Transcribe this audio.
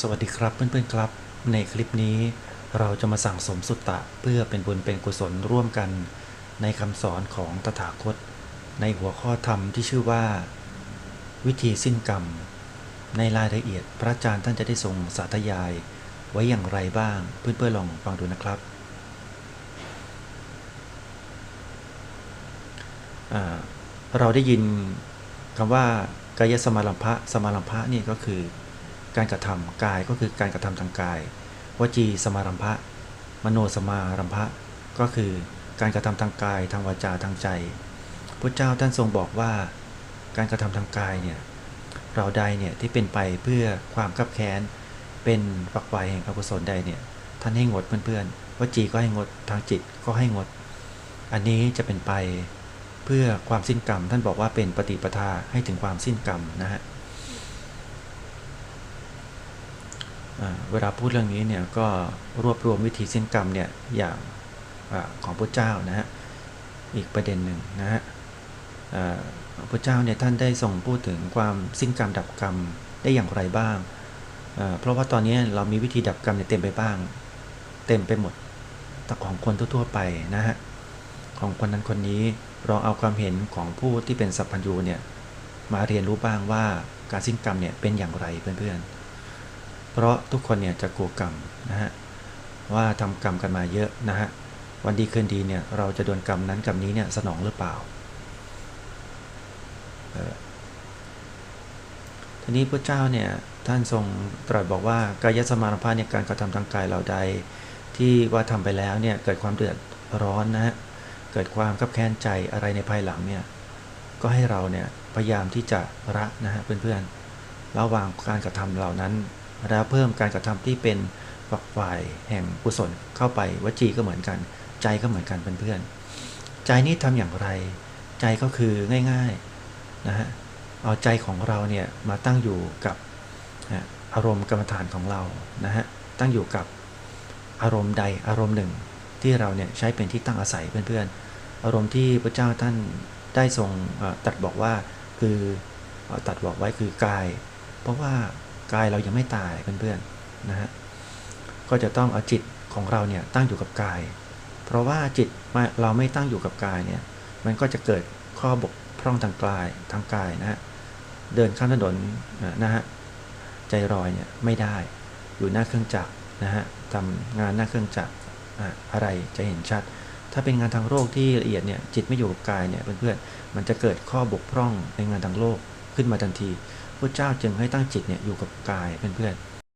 สวัสดีครับเพื่อนๆครับ ในคลิปนี้เราจะมาสั่งสมสุตตะเพื่อเป็นบุญเป็นกุศลร่วมกัน ในคำสอนของตถาคต ในหัวข้อธรรมที่ชื่อว่า วิธีสิ้นกรรม ในรายละเอียดพระอาจารย์ท่านจะได้ทรงสาธยาย ไว้อย่างไรบ้างเพื่อนๆลองฟังดูนะครับเราได้ยินคำว่ากายสมาลัมภะสมาลัมภะนี่ก็คือ การกระทำกายก็คือการกระทำทางกาย วจีสมารัมภะมโนสมารัมภะก็คือการกระทำทางกายทางวาจาทางใจพระเจ้าท่านทรงบอกว่า การกระทำทางกายเนี่ยเราใดเนี่ยที่เป็นไปเพื่อความคับแค้นเป็นฝักไฟแห่งอกุศลใดเนี่ยท่านให้งดเพื่อนๆวจีก็ให้งดทางจิตก็ให้งด อันนี้จะเป็นไปเพื่อความสิ้นกรรม ท่านบอกว่าเป็นปฏิปทาให้ถึงความสิ้นกรรมนะฮะ อ่า เวลาพูดเรื่องนี้เนี่ยก็รวบรวมวิธีสิ้นกรรมเนี่ยอย่างอของพระเจ้านะฮะอีกประเด็นหนึ่งนะฮะพระเจ้าเนี่ยท่านได้ส่งพูดถึงความสิ้นกรรมดับกรรมได้อย่างไรบ้าง เพราะว่าตอนนี้เรามีวิธีดับกรรมเนี่ยเต็มไปบ้าง เต็มไปหมดแต่ของคนทั่วๆไปนะฮะของคนนั้นคนนี้เราเอาความเห็นของผู้ที่เป็นสัพพัญญูเนี่ยมาเรียนรู้บ้างว่าการสิ้นกรรมเนี่ยเป็นอย่างไรเพื่อนๆ เพราะทุกคนเนี่ยจะกลัวกรรมนะฮะว่าทำกรรมกันมาเยอะนะฮะวันดีคืนดีเนี่ยเราจะโดนกรรมนั้นกรรมนี้เนี่ยสนองหรือเปล่าเอ่อทีนี้พระเจ้าเนี่ยท่านทรงตรัสบอกว่ากายสมารภาเนี่ยการกระทำทางกายเราใด ที่ว่าทำไปแล้วเนี่ยเกิดความเดือดร้อนนะฮะเกิดความคับแค้นใจอะไรในภายหลังเนี่ยก็ให้เราเนี่ยพยายามที่จะละนะฮะเพื่อนๆระหว่างการกระทำเหล่านั้น แล้วเพิ่มการกระทำที่เป็นฝักฝ่ายแห่งกุศลเข้าไปวจีก็เหมือนกัน ใจก็เหมือนกันเพื่อนๆใจนี้ทำอย่างไร ใจก็คือง่ายๆนะฮะเอาใจของเราเนี่ยมาตั้งอยู่กับอารมณ์กรรมฐานของเรานะฮะตั้งอยู่กับอารมณ์ใดอารมณ์หนึ่ง ที่เราเนี่ยใช้เป็นที่ตั้งอาศัยเพื่อนๆ อารมณ์ที่พระเจ้าท่านได้ทรงตัดบอกว่าคือตัดบอกไว้คือกาย เพราะว่า กายเรายังไม่ตายเพื่อนๆนะฮะก็จะต้องเอาจิตของเราเนี่ยตั้งอยู่กับกาย เพราะว่าจิตมาเราไม่ตั้งอยู่กับกายเนี่ยมันก็จะเกิดข้อบกพร่องทางกายทางกายนะฮะเดินข้ามถนนนะฮะใจรอยเนี่ยไม่ได้อยู่หน้าเครื่องจักรนะฮะทำงานหน้าเครื่องจักรอะไรจะเห็นชัด ถ้าเป็นงานทางโลกที่ละเอียดเนี่ยจิตไม่อยู่กับกายเนี่ยเพื่อนๆมันจะเกิดข้อบกพร่องในงานทางโลกขึ้นมาทันที พระเจ้าจึงให้ตั้งจิตเนี่ยอยู่กับกายเพื่อน